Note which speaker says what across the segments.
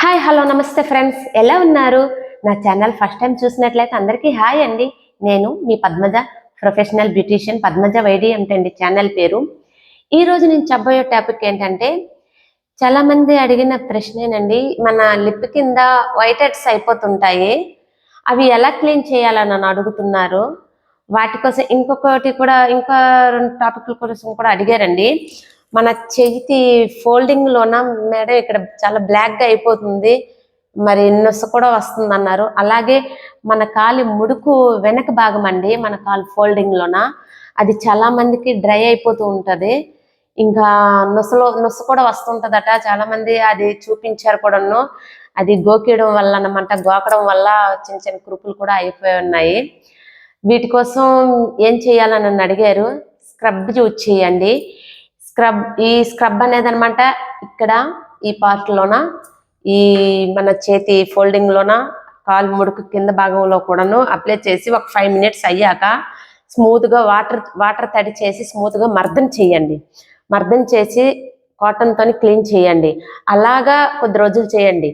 Speaker 1: Hi hello నమస్తే friends ఎలా ఉన్నారు? నా ఛానల్ ఫస్ట్ టైం చూసినట్లయితే అందరికీ హాయ్ అండి. నేను మీ Padmaja professional beautician Padmaja YD అంటండి ఛానల్ పేరు. ఈరోజు నేను చెప్పబోయే టాపిక్ ఏంటంటే చాలా మంది అడిగిన ప్రశ్నేనండి. మన లిప్ కింద వైట్ హెడ్స్ అయిపోతుంటాయి. అవి ఎలా క్లీన్ చేయాలని నన్ను అడుగుతున్నారు. వాటి కోసం ఇంకొకటి కూడా ఇంకా రెండు టాపిక్ల కోసం కూడా అడిగారండి. మన చేతి ఫోల్డింగ్ లోన మేడం ఇక్కడ చాలా బ్లాక్గా అయిపోతుంది. మరి నొస కూడా వస్తుంది అన్నారు అలాగే మన కాలి ముడుకు వెనక భాగం అండి మన కాలు ఫోల్డింగ్ లోన. అది చాలా మందికి డ్రై అయిపోతూ ఉంటది. ఇంకా నొసలో నొస కూడా వస్తుంటదట. చాలా మంది అది చూపించారు కూడాను. అది గోకేయడం వల్ల అన్నమాట గోకడం వల్ల చిన్న చిన్న కురుపులు కూడా అయిపోయి ఉన్నాయి. వీటి కోసం ఏం చేయాలని నన్ను అడిగారు? స్క్రబ్ యూజ్ చేయండి. స్క్రబ్ ఈ స్క్రబ్ అనేది అనమాట ఇక్కడ ఈ పార్ట్ లోన ఈ మన చేతి ఫోల్డింగ్ లోన కాలు ముడుకు కింద భాగంలో కూడాను అప్లై చేసి ఒక ఫైవ్ మినిట్స్ అయ్యాక స్మూత్గా వాటర్ వాటర్ తడి చేసి స్మూత్గా మర్దం చేయండి. మర్దం చేసి కాటన్ తోని క్లీన్ చేయండి. అలాగా కొద్ది రోజులు చేయండి.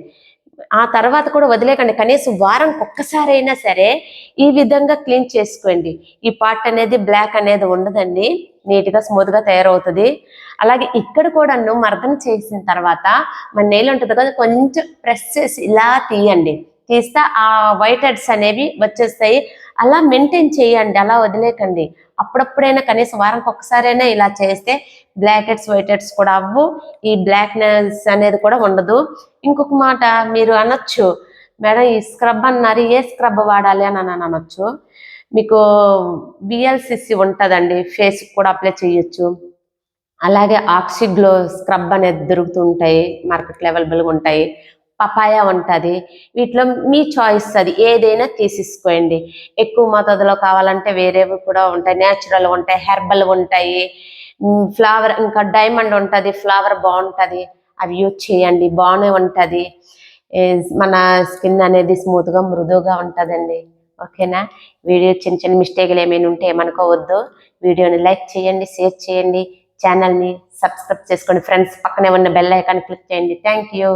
Speaker 1: ఆ తర్వాత కూడా వదిలేకండి. కనీసం వారం ఒక్కసారైనా సరే ఈ విధంగా క్లీన్ చేసుకోండి. ఈ పార్ట్ అనేది బ్లాక్ అనేది ఉండదండి. నీట్గా స్మూత్గా తయారవుతుంది. అలాగే ఇక్కడ కూడా మర్దన చేసిన తర్వాత మన నెయిల్ ఉంటుంది కదా కొంచెం ప్రెస్ చేసి ఇలా తీయండి. తీస్తే ఆ వైట్ హెడ్స్ అనేవి వచ్చేస్తాయి. అలా మెయింటైన్ చేయండి అలా వదిలేకండి. అప్పుడప్పుడైనా కనీసం వారానికి ఒక్కసారైనా ఇలా చేస్తే బ్లాక్ హెడ్స్ వైట్ హెడ్స్ కూడా అవ్వు ఈ బ్లాక్నెస్ అనేది కూడా ఉండదు. ఇంకొక మాట మీరు అనొచ్చు మేడం ఈ స్క్రబ్ అన్నారు ఏ స్క్రబ్ వాడాలి? అని అని అనొచ్చు. మీకు బిఎల్సిసి ఉంటుందండి ఫేస్కి కూడా అప్లై చేయొచ్చు. అలాగే ఆక్సిగ్లో స్క్రబ్ అనేది దొరుకుతుంటాయి మార్కెట్లో అవైలబుల్గా ఉంటాయి. పపాయ ఉంటుంది. వీటిలో మీ చాయిస్ అది. ఏదైనా తీసేసుకోండి. ఎక్కువ మోతాదులో కావాలంటే వేరేవి కూడా ఉంటాయి. న్యాచురల్ ఉంటాయి హెర్బల్ ఉంటాయి. ఫ్లవర్ ఇంకా డైమండ్ ఉంటుంది ఫ్లవర్ బాగుంటుంది. అవి యూజ్ చేయండి. బాగానే ఉంటుంది. మన స్కిన్ అనేది స్మూత్గా మృదువుగా ఉంటుందండి. ఓకేనా? వీడియో చిన్న చిన్న మిస్టేక్లు ఏమైనా ఉంటే ఏమనుకోవద్దు. వీడియోని లైక్ చేయండి షేర్ చేయండి. ఛానల్ని సబ్స్క్రైబ్ చేసుకోండి. ఫ్రెండ్స్ పక్కనే ఉన్న బెల్ ఐకాన్ క్లిక్ చేయండి. Thank you